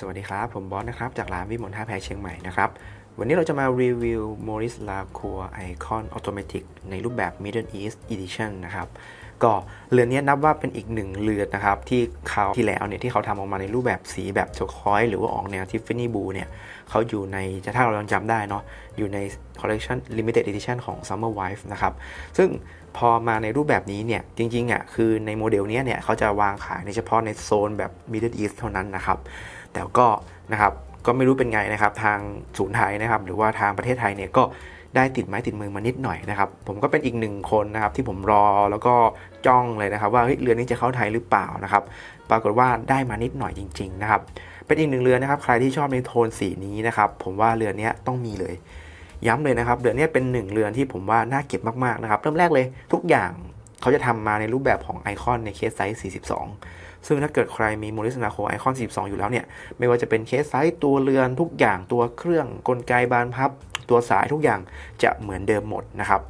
สวัสดีครับ ผมบอสนะครับ จากร้านวิมลท่าแพเชียงใหม่นะครับ วันนี้เราจะมารีวิว Morris Lacroix Icon Automatic ในรูปแบบ Middle East Edition นะครับ ก็เรือนนี้นับว่าเป็นอีกหนึ่งเรือนนะครับ ที่เขาวที่แล้วเนี่ยที่เขาทำออกมาในรูปแบบสีแบบโชคอยหรือว่าออกแนว Tiffany Blue เนี่ยเขาอยู่ในถ้าเรายังจำได้เนาะอยู่ใน Collection Limited Edition ของ Summer Wife นะครับ ซึ่งพอมาในรูปแบบนี้เนี่ย จริงๆอะคือในโมเดลนี้เนี่ยเขาจะวางขายในเฉพาะในโซนแบบ Middle East เท่านั้นนะครับ แต่ก็นะครับ ก็ไม่รู้เป็นไงนะครับ ทางศูนย์ไทยนะครับ หรือว่าทางประเทศไทยเนี่ยก็ได้ติดไม้ติดมือมานิดหน่อยนะครับ ผมก็เป็นอีกหนึ่งคนนะครับที่ผมรอแล้วก็จ้องเลยนะครับ ว่าเฮ้ยเรือนี้จะเข้าไทยหรือเปล่านะครับ ปรากฏว่าได้มานิดหน่อยจริง ๆ นะครับ เป็นอีกหนึ่งเรือนะครับ ใครที่ชอบในโทนสีนี้นะครับ ผมว่าเรือนี้ต้องมีเลย ย้ำเลยนะครับเรือนี้เป็นหนึ่งเรือนที่ผมว่าน่าเก็บมากๆนะครับ เริ่มแรกเลยทุกอย่างเขาจะทำมาในรูปแบบของไอคอนในเคสไซส์42 ซึ่งถ้าเกิดใครมีโมลิสนาโคไอคอน 42 อยู่แล้วเนี่ย ไม่ว่าจะเป็นเคสไซส์ตัวเรือนทุกอย่างตัวเครื่องกลไกบานพับ ตัวสายทุกอย่างจะเหมือนเดิมหมดนะครับ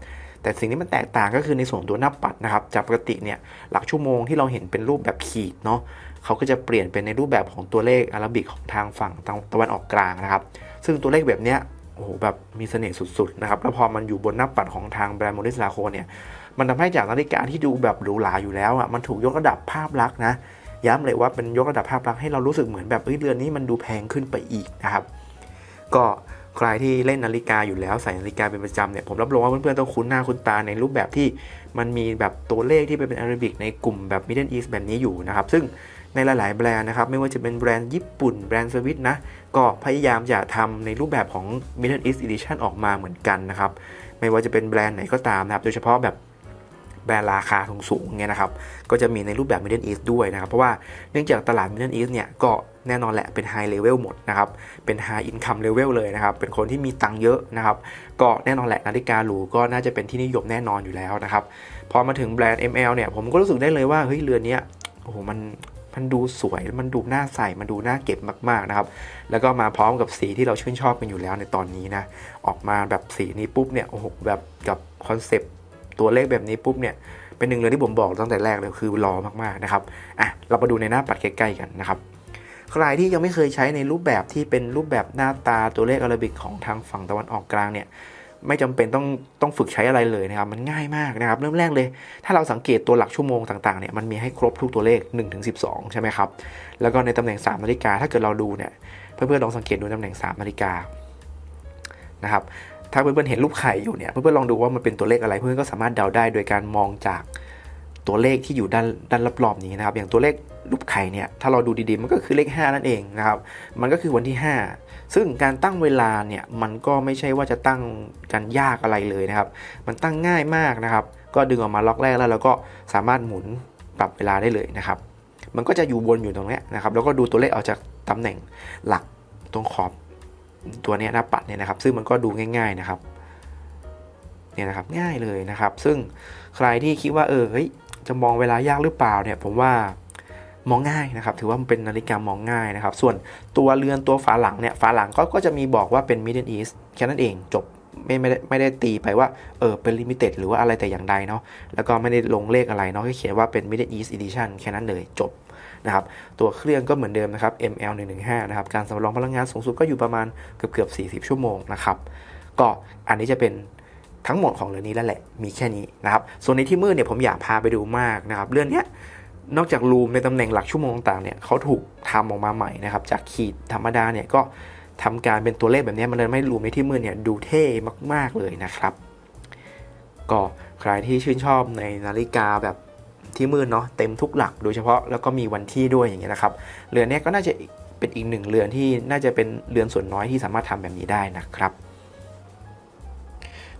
แต่สิ่งที่มันแตกต่างก็คือในส่วนตัวหน้าปัดนะครับ จากปกติเนี่ยหลักชั่วโมงที่เราเห็นเป็นรูปแบบขีดเนาะเขาก็จะเปลี่ยนเป็นในรูปแบบของตัวเลขอาราบิกของทางฝั่งตะวันออกกลางนะครับ ซึ่งตัวเลขแบบเนี้ยโอ้โหแบบมีเสน่ห์สุดๆนะครับ แล้วพอมันอยู่บนหน้าปัดของทางแบรนด์โมลิสลาโคเนี่ย มันทำให้จากนาฬิกาที่ดูแบบหรูหราอยู่แล้วอะ มันถูกยกระดับภาพลักษณ์นะ ย้ำเลยว่าเป็นยกระดับภาพลักษณ์ให้เรารู้สึกเหมือนแบบเอ้ยเรือนนี้มันดูแพงขึ้นไปอีกนะครับ ก็ใครที่เล่นนาฬิกาอยู่แล้วใส่นาฬิกาเป็นประจำเนี่ยผมรับรองว่าเพื่อนๆต้องคุ้นหน้าคุ้นตาในรูปแบบที่มันมีแบบตัวเลขที่เป็นอาราบิกในกลุ่มแบบ Middle East แบบนี้อยู่นะครับ ซึ่งในหลาย ๆ แบรนด์นะครับ ไม่ว่าจะเป็นแบรนด์ญี่ปุ่นแบรนด์สวิตนะ ก็พยายามจะทำในรูปแบบของ Middle East Edition ออกมาเหมือนกันนะครับ ไม่ว่าจะเป็นแบรนด์ไหนก็ตามนะครับ โดยเฉพาะแบบ แบรนด์ราคาสูงๆเนี่ยนะครับ ก็จะมีในรูปแบบ Middle East ด้วยนะครับ เพราะว่าเนื่องจากตลาด Middle East เนี่ยก็แน่นอนแหละเป็น High Level หมดนะครับ เป็น High Income Level เลยนะครับ เป็นคนที่มีตังค์เยอะนะครับ ก็แน่นอนแหละนาฬิกาหรูก็น่าจะเป็นที่นิยมแน่นอนอยู่แล้วนะครับ พอมาถึงแบรนด์ ML เนี่ยผมก็รู้สึกได้เลยว่าเฮ้ยเรือนนี้โอ้โหมันมันดูสวย มันดูน่าใส่ มันดูน่าเก็บมากๆนะครับ แล้วก็มาพร้อมกับสีที่เราชื่นชอบกันอยู่แล้วในตอนนี้นะ ออกมาแบบสีนี้ปุ๊บเนี่ย โอ้โห แบบกับคอนเซปต์ ตัวเลขแบบนี้ปุ๊บเนี่ยเป็นหนึ่งเรือนที่ผมบอกตั้งแต่แรกเลยคือรอมากๆนะครับอะเรามาดูในหน้าปัดใกล้ๆกันนะครับใครที่ยังไม่เคยใช้ในรูปแบบที่เป็นรูปแบบหน้าตาตัวเลขอาราบิกของทางฝั่งตะวันออกกลางเนี่ยไม่จำเป็นต้องต้องฝึกใช้อะไรเลยนะครับ มันง่ายมากนะครับ เริ่มแรกเลย ถ้าเราสังเกตตัวหลักชั่วโมงต่างๆเนี่ยมันมีให้ครบทุกตัวเลข 1-12ถึงใช่ไหมครับ แล้วก็ในตำแหน่ง 3 นาฬิกา ถ้าเกิดเราดูเนี่ยเพื่อนๆลองสังเกตดูตำแหน่ง 3 นาฬิกานะครับ ถ้าเพื่อนๆเห็นรูปไข่อยู่เนี่ยเพื่อนๆลองดูว่ามันเป็นตัวเลขอะไรเพื่อนๆก็สามารถเดาได้โดยการมองจากตัวเลขที่อยู่ด้านด้านรอบๆนี้นะครับ อย่างตัวเลขรูปไข่เนี่ยถ้าเราดูดีๆมันก็คือเลข 5 นั่นเองนะครับ มันก็คือวันที่ 5 ซึ่งการตั้งเวลาเนี่ยมันก็ไม่ใช่ว่าจะตั้งกันยากอะไรเลยนะครับ มันตั้งง่ายมากนะครับ ก็ดึงออกมาล็อกแรกแล้วเราก็สามารถหมุนปรับเวลาได้เลยนะครับ มันก็จะอยู่บนอยู่ตรงนี้นะครับ แล้วก็ดูตัวเลขเอาจากตำแหน่งหลักตรงขอบ ตัวนี้หน้าปัดเนี่ยนะครับ ซึ่งมันก็ดูง่าย ๆนะครับเนี่ยนะครับง่ายเลยนะครับ ซึ่งใครที่คิดว่าเออเฮ้ยจะมองเวลายากหรือเปล่าเนี่ยผมว่ามองง่ายนะครับ ถือว่ามันเป็นนาฬิกามองง่ายนะครับ ส่วนตัวเรือนตัวฝาหลังเนี่ยฝาหลังก็ก็จะมีบอกว่าเป็น Middle East แค่นั้นเองจบไม่ไม่ได้ไม่ได้ตีไปว่าเออเป็น Limited หรือว่าอะไรแต่อย่างใดเนาะแล้วก็ไม่ได้ลงเลขอะไรเนาะแค่เขียนว่าเป็น Middle East Edition แค่นั้นเลยจบ นะครับตัวเครื่องก็เหมือนเดิมนะครับ ML 115 นะครับการสำรองพลังงานสูงสุดก็อยู่ประมาณเกือบเกือบ40 ชั่วโมงนะครับก็อันนี้จะเป็นทั้งหมดของเรือนนี้แล้วแหละมีแค่นี้นะครับส่วนในที่มืดเนี่ยผมอยากพาไปดูมากนะครับเรื่อนเนี้นอกจากรูมในตำแหน่งหลักชั่วโมงต่างเนี่ยเขาถูกทำออกมาใหม่นะครับจากขีดธรรมดาเนี่ยก็ทำการเป็นตัวเลขแบบนี้มันเลยไม่รูมในที่มืดเนี่ยดูเท่มาก ๆเลยนะครับ ก็ใครที่ชื่นชอบในนาฬิกาแบบ ที่มืดเนาะเต็มทุกหลักโดยเฉพาะแล้วก็มีวันที่ด้วยอย่างเงี้ยนะครับเรือนนี้ก็น่าจะเป็นอีกหนึ่งเรือนที่น่าจะเป็นเรือนส่วนน้อยที่สามารถทำแบบนี้ได้นะครับ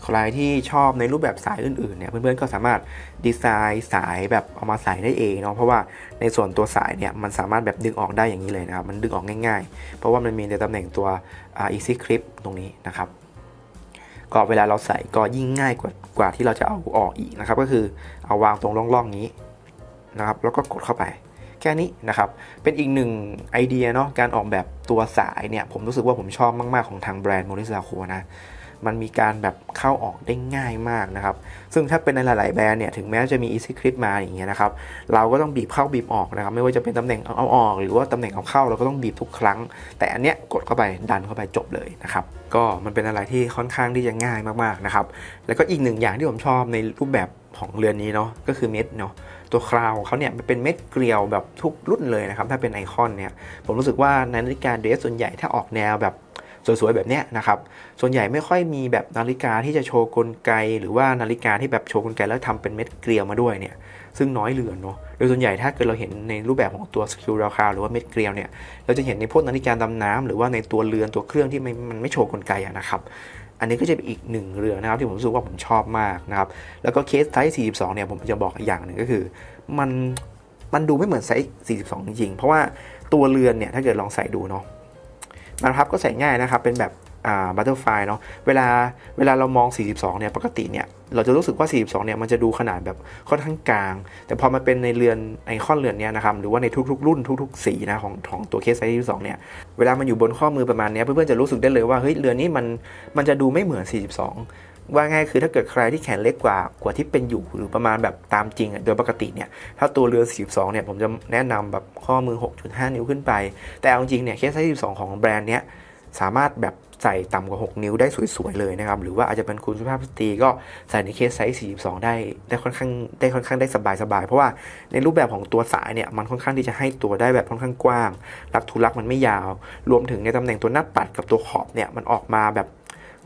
ใครที่ชอบในรูปแบบสายอื่นๆเนี่ยเพื่อนๆก็สามารถดีไซน์สายแบบเอามาใส่ได้เองเนาะเพราะว่าในส่วนตัวสายเนี่ยมันสามารถแบบดึงออกได้อย่างนี้เลยนะครับมันดึงออกง่ายๆ เพราะว่ามันมีในตำแหน่งตัว easy clip ตรงนี้นะครับก็เวลาเราใส่ก็ยิ่งง่ายกว่ากว่าที่เราจะเอาออกอีกนะครับ ก็คือเอาวางตรงร่องๆนี้ นะครับแล้วก็กดเข้าไป แค่นี้นะครับเป็นอีกหนึ่งไอเดียเนาะการออกแบบตัวสายเนี่ยผมรู้สึกว่าผมชอบมาก ๆ ของทางแบรนด์โมริสลาโคนะมันมีการแบบเข้าออกได้ง่ายมากนะครับ ซึ่งถ้าเป็นในหลาย ๆ แบรนด์เนี่ย ถึงแม้จะมี Easy Clip มาอย่างเงี้ยนะครับ เราก็ต้องบีบเข้าบีบออกนะครับ ไม่ว่าจะเป็นตำแหน่งเอาออก หรือว่าตำแหน่งเอาเข้าเราก็ต้องบีบทุกครั้ง แต่อันเนี้ยกดเข้าไปดันเข้าไปจบเลยนะครับ ก็มันเป็นอะไรที่ค่อนข้างที่จะง่ายมาก ๆ นะครับ แล้วก็อีกหนึ่งอย่างที่ผมชอบในรูปแบบของเรือนนี้เนาะ ก็คือเม็ดเนาะ ตัวคราวของเขาเนี่ยมันเป็นเม็ดเกลียวแบบทุกรุ่นเลยนะครับ ถ้าเป็นไอคอนเนี่ย ผมรู้สึกว่านาฬิกาเดรสส่วนใหญ่ถ้าออกแนวแบบสวยๆ แบบเนี้ยนะครับ ส่วนใหญ่ไม่ค่อยมีแบบนาฬิกาที่จะโชว์กลไก หรือว่านาฬิกาที่แบบโชว์กลไกแล้วทำเป็นเม็ดเกลียวมาด้วยเนี่ย ซึ่งน้อยเหลือเนาะ โดยส่วนใหญ่ถ้าเกิดเราเห็นในรูปแบบของตัวสกิลราคาหรือว่าเม็ดเกลียวเนี่ย เราจะเห็นในพวกนาฬิกาดำน้ำหรือว่าในตัวเรือนตัวเครื่องที่มันไม่โชว์กลไกนะครับ อันนี้ก็จะเป็นอีกหนึ่งเรือนนะครับที่ผมรู้สึกว่าผมชอบมากนะครับแล้วก็เคสไซส์42 เนี่ยผมจะบอกอีกอย่างหนึ่งก็คือ มันมันดูไม่เหมือนไซส์42 จริงๆ เพราะว่าตัวเรือนเนี่ยถ้าเกิดลองใส่ดูเนาะมันพับก็ใส่ง่ายนะครับเป็นแบบ บัตเตอร์ไฟเนาะเวลาเวลาเรามอง 42 เนี่ย ปกติเนี่ย เราจะรู้สึกว่า 42 เนี่ย มันจะดูขนาดแบบค่อนข้างกลาง แต่พอมาเป็นในเรือนไอคอนเรือนเนี้ยนะครับ หรือว่าในทุกๆ รุ่นทุกๆ สีนะของของตัวเคสไซส์42เนี่ย เวลามันอยู่บนข้อมือประมาณนี้เพื่อนๆ จะรู้สึกได้เลยว่า เฮ้ย เรือนนี้มัน มันจะดูไม่เหมือน 42 ว่าง่ายคือถ้าเกิดใครที่แขนเล็กกว่ากว่าที่เป็นอยู่หรือประมาณแบบตามจริงอะโดยปกติเนี่ย ถ้าตัวเรือ 42 เนี่ย ผมจะแนะนำแบบข้อมือ 6.5 นิ้วขึ้นไป แต่เอาจริงเนี่ย เคสไซส์12 ของแบรนด์เนี้ยสามารถแบบ ใส่ต่ำกว่า 6 นิ้วได้สวยๆเลยนะครับ หรือว่าอาจจะเป็นคุณสุภาพสตรีก็ใส่ในเคสไซส์ 42 ได้ได้ค่อนข้างได้ค่อนข้างได้สบายๆ เพราะว่าในรูปแบบของตัวสายเนี่ยมันค่อนข้างที่จะให้ตัวได้แบบค่อนข้างกว้าง รักทุลักมันไม่ยาว รวมถึงในตำแหน่งตัวหน้าปัดกับตัวขอบเนี่ยมันออกมาแบบ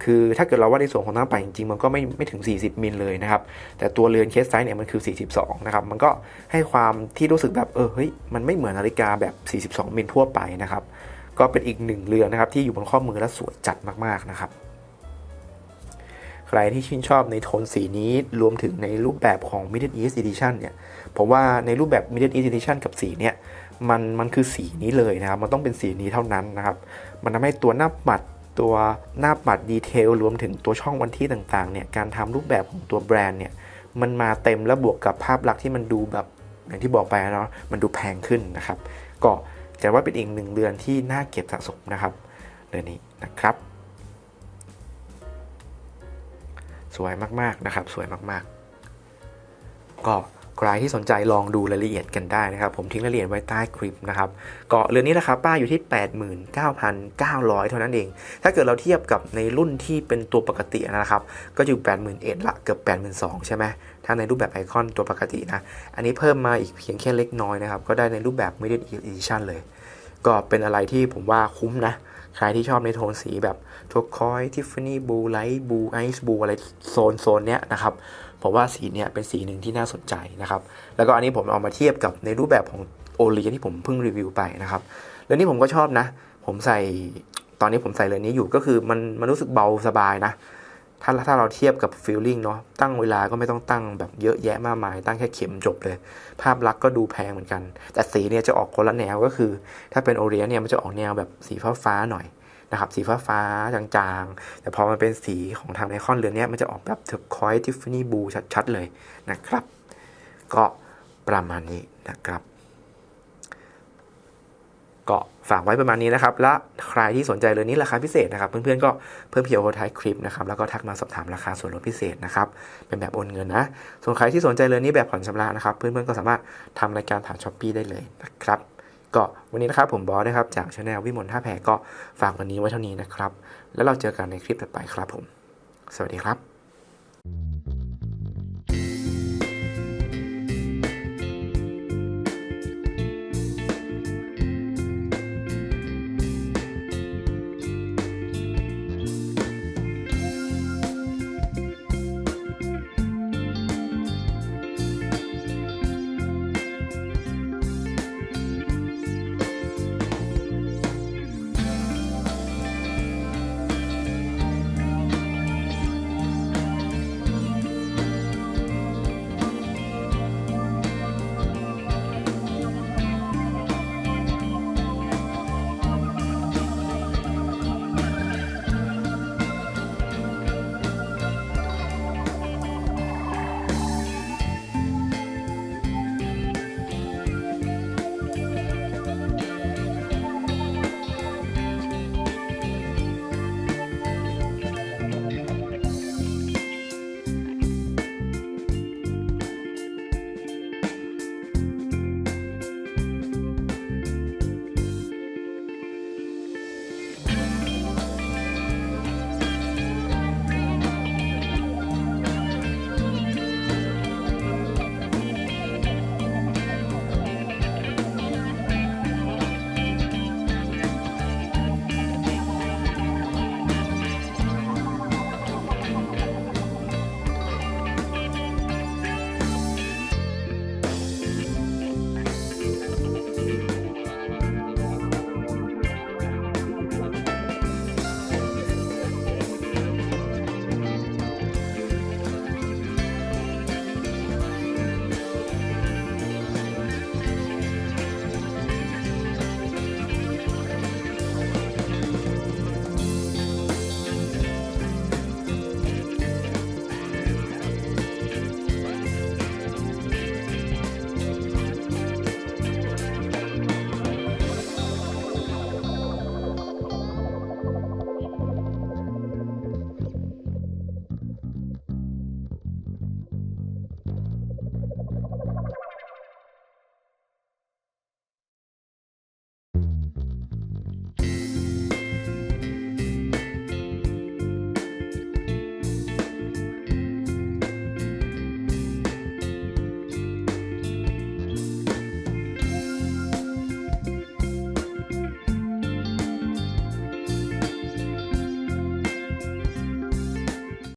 คือถ้าเกิดเราว่าในส่วนของหน้าปัดจริงๆ มันก็ไม่ไม่ถึง 40 มิลเลยนะครับ แต่ตัวเรือนเคสไซส์เนี่ยมันคือ 42 นะครับ มันก็ให้ความที่รู้สึกแบบเออเฮ้ยมันไม่เหมือนนาฬิกาแบบ 42 มิลทั่วไปนะครับ ก็เป็นอีกหนึ่งเรือนนะครับที่อยู่บนข้อมือและสวยจัดมากๆนะครับ ใครที่ชื่นชอบในโทนสีนี้รวมถึงในรูปแบบของ Middle East Edition เนี่ยผมว่าในรูปแบบ Middle East Edition กับสีเนี่ยมันมันคือสีนี้เลยนะครับ มันต้องเป็นสีนี้เท่านั้นนะครับ มันทำให้ตัวหน้าปัดตัวหน้าปัดดีเทลรวมถึงตัวช่องวันที่ต่างๆเนี่ยการทำรูปแบบของตัวแบรนด์เนี่ยมันมาเต็มแล้วบวกกับภาพลักษณ์ที่มันดูแบบอย่างที่บอกไปเนาะมันดูแพงขึ้นนะครับ ก็ จะว่าเป็นอีกหนึ่งเดือนที่น่าเก็บสะสมนะครับเดือนนี้นะครับ สวยมากๆนะครับ สวยมากๆ ก็ ใครที่สนใจลองดูรายละเอียดกันได้นะครับ ผมทิ้งรายละเอียดไว้ใต้คลิปนะครับเก็เรือนนี้ราคาป้ายอยู่ที่ 89,900 เท่านั้นเอง ถ้าเกิดเราเทียบกับในรุ่นที่เป็นตัวปกตินะครับ ก็อยู่ 81,000ละเกือบ 82,000 ใช่ไหมถ้าในรูปแบบไอคอนตัวปกตินะ อันนี้เพิ่มมาอีกเพียงแค่เล็กน้อยนะครับ ก็ได้ในรูปแบบ Middle Edition เลย ก็เป็นอะไรที่ผมว่าคุ้มนะใครที่ชอบในโทนสีแบบทกคอยทิฟฟานี่บูไลท์บูไอซ์บูอะไรโซนโซนเนี้ยนะครับ ผมว่าสีเนี้ยเป็นสีหนึ่งที่น่าสนใจนะครับ แล้วก็อันนี้ผมเอามาเทียบกับในรูปแบบของโอลีที่ผมเพิ่งรีวิวไปนะครับ แล้วนี่ผมก็ชอบนะ ผมใส่ตอนนี้ผมใส่เลยนี้อยู่ก็คือมันมันรู้สึกเบาสบายนะ ถ้าถ้าเราเทียบกับฟีลลิ่งเนาะตั้งเวลาก็ไม่ต้องตั้งแบบเยอะแยะมากมาย ตั้งแค่เข็มจบเลย ภาพลักษณ์ก็ดูแพงเหมือนกัน แต่สีเนี่ยจะออกคนละแนวก็คือ ถ้าเป็นโอเรียเนี่ยมันจะออกแนวแบบสีฟ้าฟ้าๆหน่อย นะครับสีฟ้าฟ้าจางๆ แต่พอมันเป็นสีของทางไอคอนเรือนนี้มันจะออกแบบเทอร์คอยทิฟฟานี่บูชัดๆเลยนะครับ ก็ประมาณนี้นะครับก็ฝากไว้ประมาณนี้นะครับ และใครที่สนใจเรือนนี้ราคาพิเศษนะครับ เพื่อนๆก็เพิ่มเพียวโฮท้ายคลิปนะครับ แล้วก็ทักมาสอบถามราคาส่วนลดพิเศษนะครับ เป็นแบบโอนเงินนะ ส่วนใครที่สนใจเรือนนี้แบบผ่อนชำระนะครับ เพื่อนๆก็สามารถทำรายการผ่านช้อปปีได้เลยนะครับ ก็วันนี้นะครับผมบอสนะครับจากช anel วิมลท่าแพก็ฝากวันนี้ไว้เท่านี้นะครับ แล้วเราเจอกันในคลิปต่อไปครับผม สวัสดีครับ